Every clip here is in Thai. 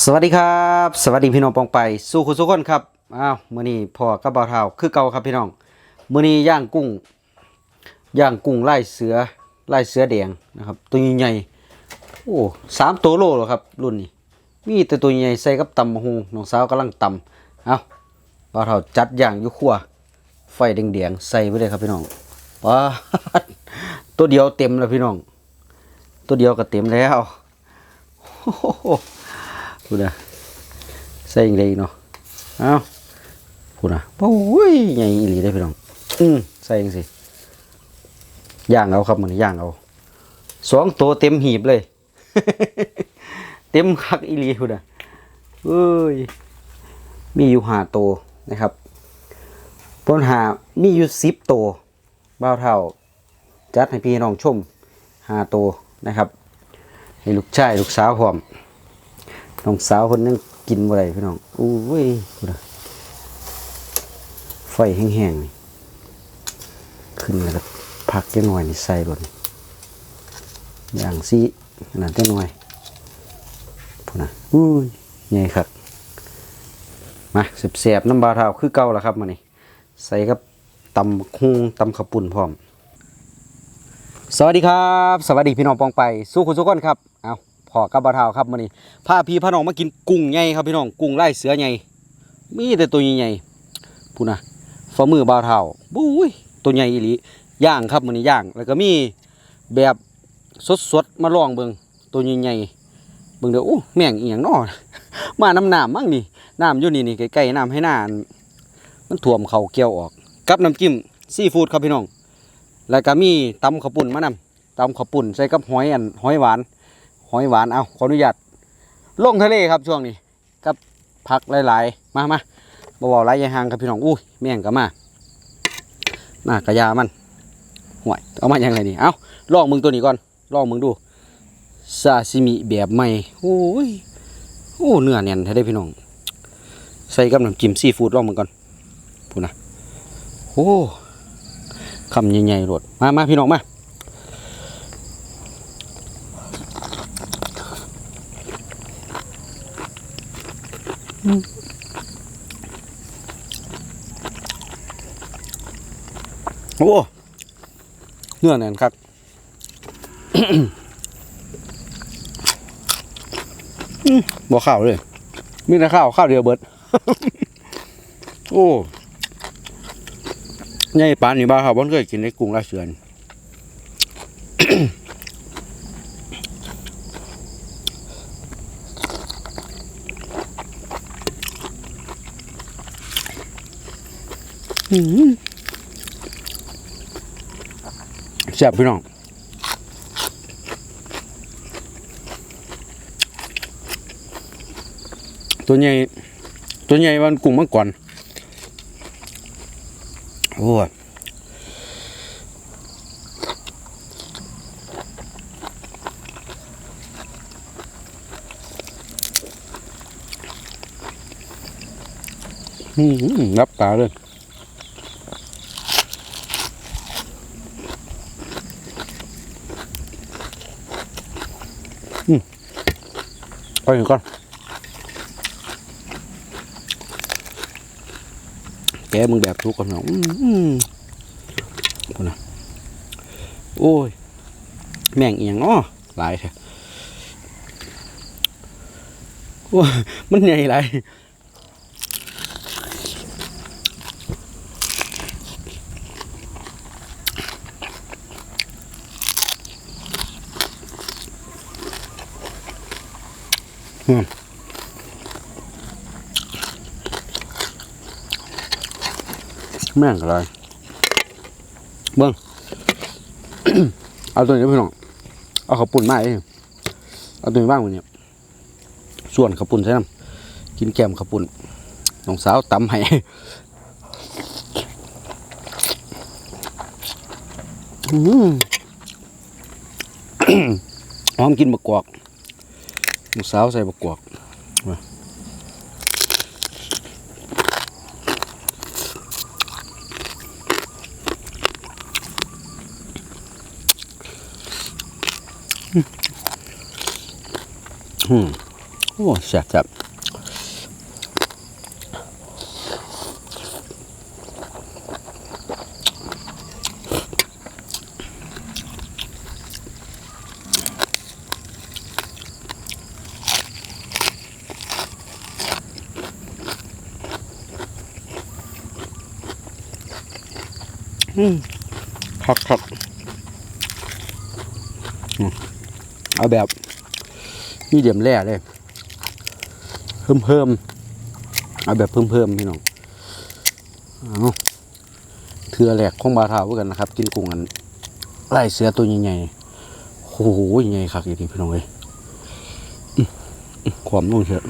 สวัสดีครับ สวัสดีพี่น้องปองไปสู้คุณสุกคนครับอ้าวมื้อนี้พ่อกับบ่าวเฒ่าคือเก่าครับพี่น้องมื้อนี้ย่างกุ้งย่างกุ้งไล่เสือไล่เสือแดงนะครับ ตัวใหญ่โอ้สามตัวโลแล้วครับ รุ่นนี้ มีแต่ตัวใหญ่ใส่กับตำบักหูน้องสาวกำลังตำเอ้าบ่าวเฒ่าจัดย่างอยู่ครัวไฟแดงๆใส่ไปเลยครับพี่น้องว้าตัวเดียวเต็มแล้วพี่น้อง ตัวเดียวก็เต็มแล้วโอ้ โหพูดนะใส่ยังไงเนาะเอ้าพูดนะโอ้ยใหญ่อีหลีได้พี่น้องอืมใส่ยังสิย่างเอาครับมันย่างเอาสองตัวเต็มหีบเลย เต็มคักอีหลีพูดนะเอ้ยมีอยู่หาตัวนะครับปนหามีอยู่สิบตัวบ้าวเท่า จัดให้พี่น้องชมหาตัวนะครับให้ลูกชายลูกสาวพร้อม น้องสาวคนนึงกินบ่ได้พี่น้องอู้ยกูนะไฟแห้งๆนี่ขึ้นแล้วพักจังหน่อยนี่ใส่บนอย่างซีนั่นจังหน่อยพูดนะอู้ยใหญ่ครับมาเสียบๆน้ำบาเทาคือเก่าแล้วครับมานี่ใส่กับตำบักฮุงตำข้าปุ่นพร้อม สวัสดีครับ สวัสดีพี่น้องปองไป สู้คุณทุกคนครับ เอา พอกับบะเทาครับมื้อนี้พาพี่พาน้องมากินกุ้งใหญ่ครับพี่น้องกุ้งไล่เสือใหญ่มีแต่ตัวใหญ่ๆพูดนะฝ่ามือบาเทาบุ้ยตัวใหญ่อีหลีย่างครับมื้อนี้ย่าง แล้วก็มีแบบสดๆมาลองเบิงตัวใหญ่ๆเบิงเด้อโอ้แม่งเอียงน้อมาน้ำน้ำมั่งนี่น้ำอยู่นี่นี่ใกล้ๆน้ำให้หน้ามันท่วมเขาเกี่ยวออก กับน้ำจิ้มซีฟู้ดครับพี่น้อง แล้วก็มีตำข้าวปุ่นมานำตำข้าวปุ่นใส่กับหอยอันหอยหวาน หอยหวานเอาขออนุญาตลงทะเลครับช่วงนี้กับผักหลายๆ มามาบ่าๆไรยายหางครับพี่น้องอุ้ยแม่งก็มาหน้ากระยามันห่วยเอามาอย่างไรนี่เอาลองมึงตัวนี้ก่อนลองมึงดูซาซิมิแบบใหม่โอ้ยโอ้เนื้อแน่นแท้ได้พี่น้อง ใส่กับน้ำจิ้มซีฟู้ดลองมึงก่อนพูนะโอ้คำใหญ่ๆรดมามาพี่น้องมา โอ้เนื้อแน่นครับบ่ข้าวเลย มีแต่ข้าว ข้าวเดียวเบิด โอ้ใหญ่ปานนี่บ้าครับบ่เคยกินในกรุงราชเสือน แซ่บพี่น้องตัวใหญ่ตัวใหญ่วันกุ้งมังกรโอ้ยอืมรับตาเลย ไปอยู่ก่อนแกมึงแบบทุกคนเนาะอืมพูดนะโอ้ย แม่งเอียงเนาะหลายแท้โอ้ยแม่งอะไรเบิ้งเอาตัวนี้พี่น้อง เอาข้าวปุ่นมาเองเอาตัวนี้ว่างวันนี้ส่วนข้าวปุ่นใช่น้ำกินแกมข้าวปุ่นน้องสาวตำให้หอมกินบะกวอก น้องสาวใส่บะกวกมาอืมโอ้แซ่บจับ คักคักเอาแบบมีเดียมแร่เลย เพิ่มเพิ่มเอาแบบเพิ่มเพิ่มพี่น้องเอาเทือแหลกของบาทาวกันนะครับ กินกุ้งกันไล่เสือตัวใหญ่ๆโอ้โหใหญ่คักอีกทีพี่น้องเลยอื้ออื้อความนุ่มเชียว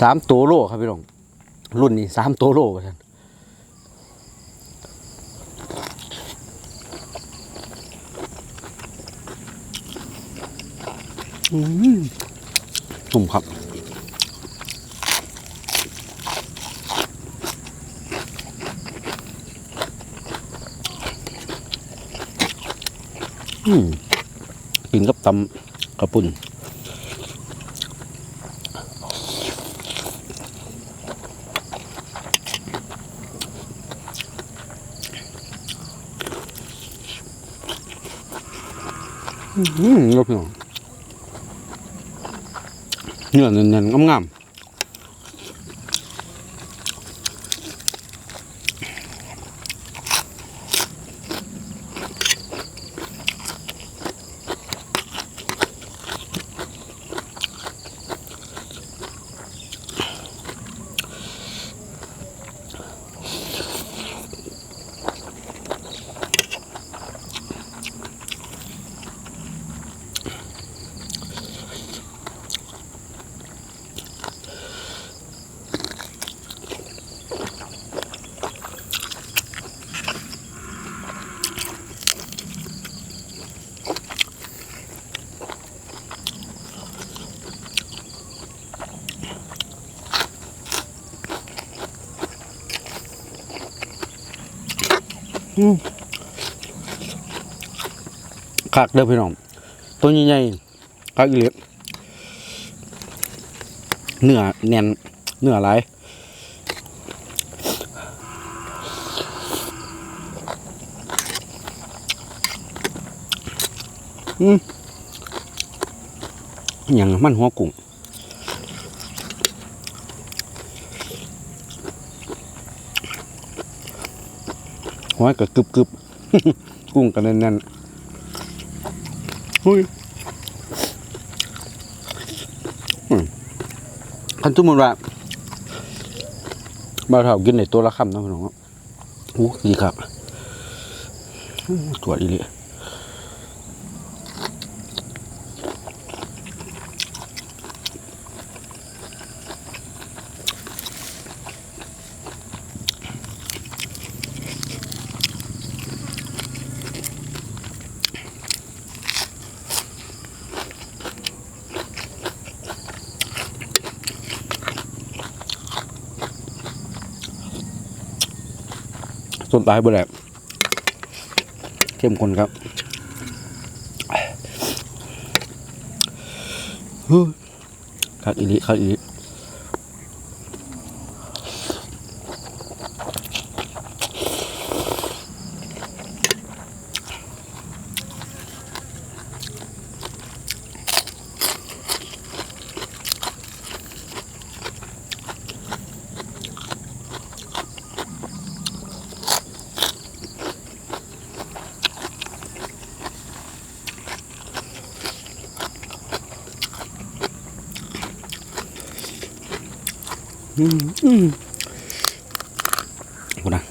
สามตัวโลครับพี่น้องรุ่นนี้สามตัวโลกัน อืมนุ่มครับอืมกินกับตำกระปุ่นอืมครับพี่น้อง เนื้อเนียนๆงามๆ คักเด้อพี่น้อง ตัวใหญ่ๆคักอีเลียเนื้อแน่นเนื้อหลายอืมอย่างมันหัวกุ้ง หัวก็กึบกึบกุ้งกันแน่นๆหุ้ยอืมคันทุกมนว่าบาวเท่ากินในตัวละคำนะพี่น้องโอ้ดีครับ ตัวจอีเล ส้นตายบ่แหละเข้มข้นครับคักอีลิคักอีลิ อืมอืมกูนะ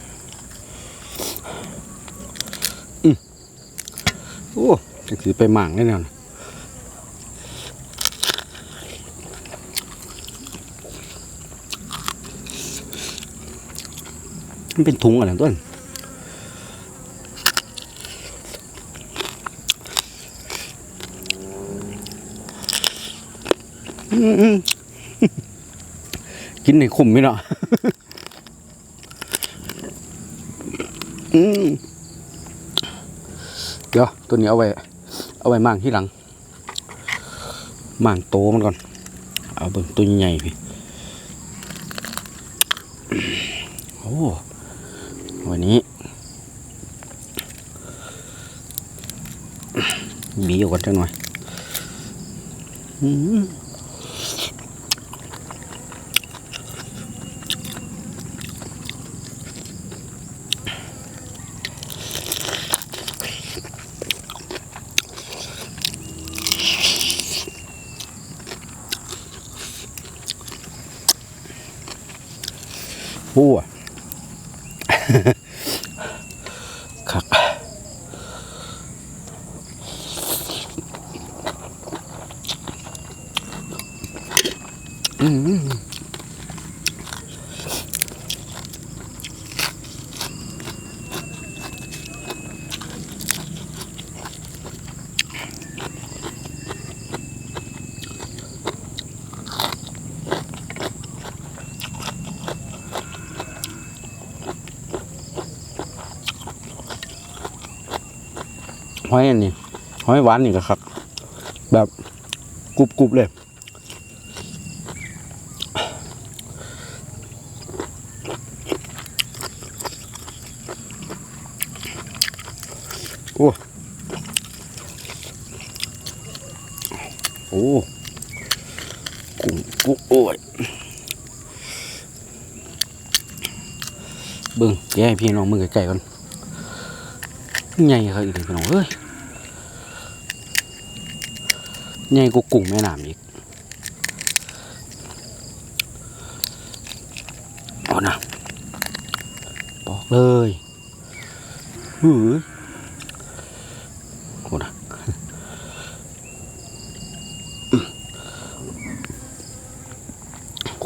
อืมโอ้จะถือไปหมางได้แน่นอนมันเป็นถุงอะไรต้นอืมอืม กินในคุ้มไหมเนาะอืมเดี๋ยวตัวนี้เอาไว้ เอาไว้มั่างที่หลังมั่างโตมันก่อน เอาเบิ่งตัวใหญ่พี่โอ้วันนี้บีออกกันจังหน่อย อื หอยอันนี้หอยหวานนี่ก็ครับ แบบกรุบกรุบๆเลย โอ้โอ้กุ้งกุ้งโอ้ยเบิ่งแกให้พี่น้องมือไก่ก่อน ใหญ่เขาอีกเลยพี่น้องเอ้ยใหญ่กว่ากุ้งแม่น้ำอีกเอานะบอกเลยหือโอ้นะ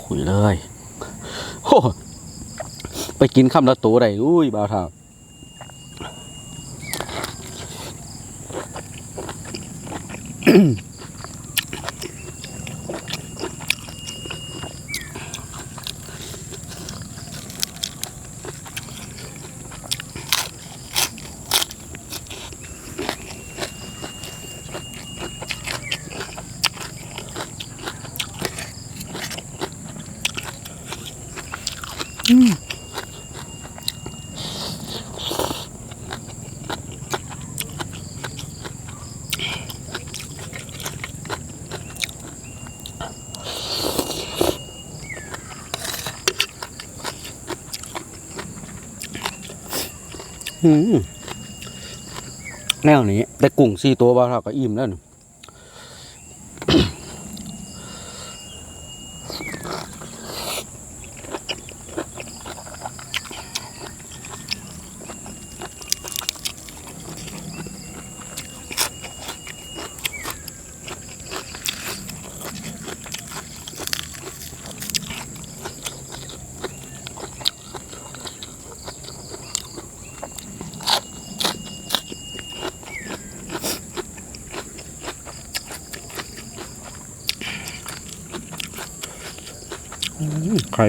คุยเลยโอ้ไปกินคำละตัวได้อุ้ยบ่าวเท่า อื แนวนี้ แต่กุ้งสี่ตัวบ่าวเท่าก็อิ่มแล้วนึ่ ใคร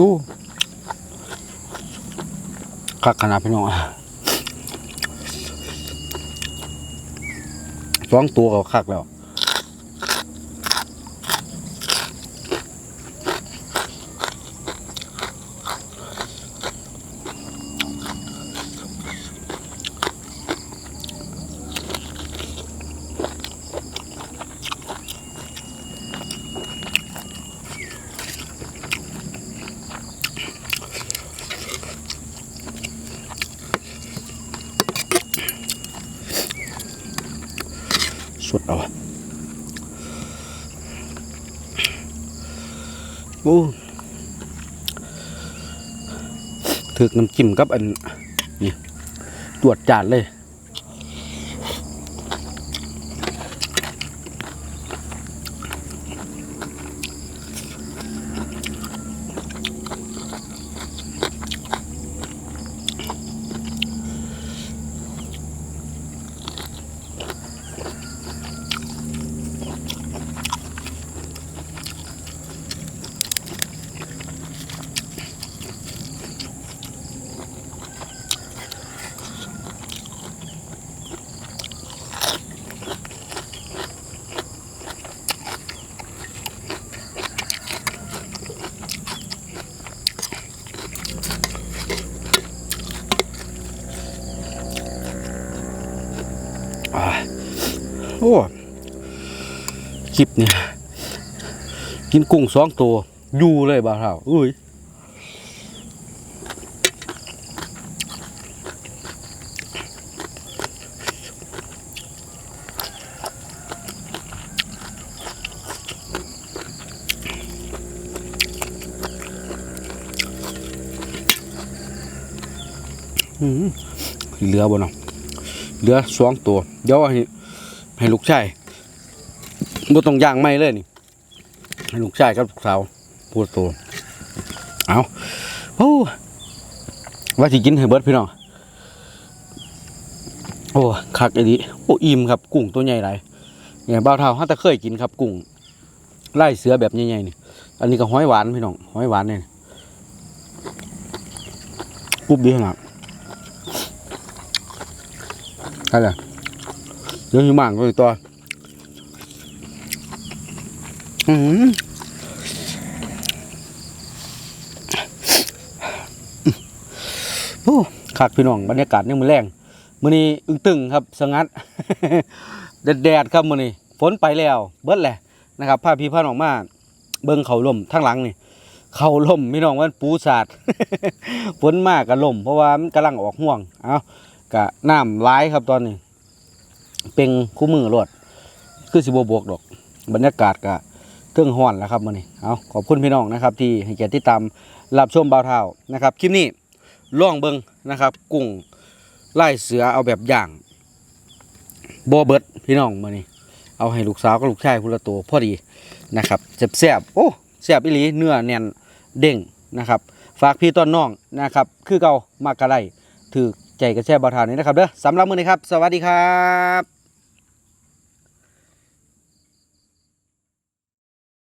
อ้คักขนาดพี่น้องสองตัวก็คักแล้ว โอ้ถึก น้ำจิ้มกับอันนี่ตรวจจานเลย โอ้คลิปเนี่ยกินกุ้งสองตัวอยู่เลยบ่าวเท่าอุ้ยเหลือบ่เนาะเหลือสองตัว เดี๋ยวให้ ให้ลูกชายบ่ต้องย่างไม่เลยนี่ ให้ลูกชายกับลูกสาวพูดตัวเอาโอ้ว่าสิกินให้เบิดพี่น้องโอ้คักไอ้ดิโอ้อิ่มครับ กุ้งตัวใหญ่หลายเนี่ยบ้าวเท่าฮาแต่เคยกินครับกุ้งไล่เสือแบบใหญ่ๆนี่ อันนี้ก็ห้อยหวานพี่น้องห้อยหวานเนี่ยปุ๊บดีขนาดอะไร เรื่องอยู่มั่งก็อีกตัวอืมโอ้ขาดพี่น้องบรรยากาศนี่มันแรงมื้อนี้อึ้งตึงครับสงัดแดดแดดๆครับมื้อนี้ฝนไปแล้ว เบิดแหละนะครับพาพี่พาน้องมาเบิ่งเขาล่มทั้งหลังนี่เขาล่มพี่น้องว่าปูสาดฝนมากกับล่ม เพราะว่ามันกำลังออกห่วง เอากะน้ำร้ายครับตอนนี้ เป็นคู่มือรวดคือสิบวกดอก บรรยากาศกะเครื่องห้อนแล้วครับมื้อนี้เอาขอบคุณพี่น้องนะครับ ที่ให้เกียรติติดตามรับชมบ่าวเท่านะครับคลิปนี้ล่องเบิงนะครับ กุ้งไล่เสือเอาแบบอย่างโบเบิดพี่น้องมื้อนี้ เอาให้ลูกสาวกับลูกชายคนละตัวพอดีนะครับแซ่บๆโอ้แซ่บอีหลีเนื้อแน่นเด้งนะครับ ฝากพี่ต้นน้องนะครับ คือเก่ามากกะไรถือ ใจกระแช่บาวเทานี้นะครับเด้อสำหรับมื้อนี้ครับ สวัสดีครับ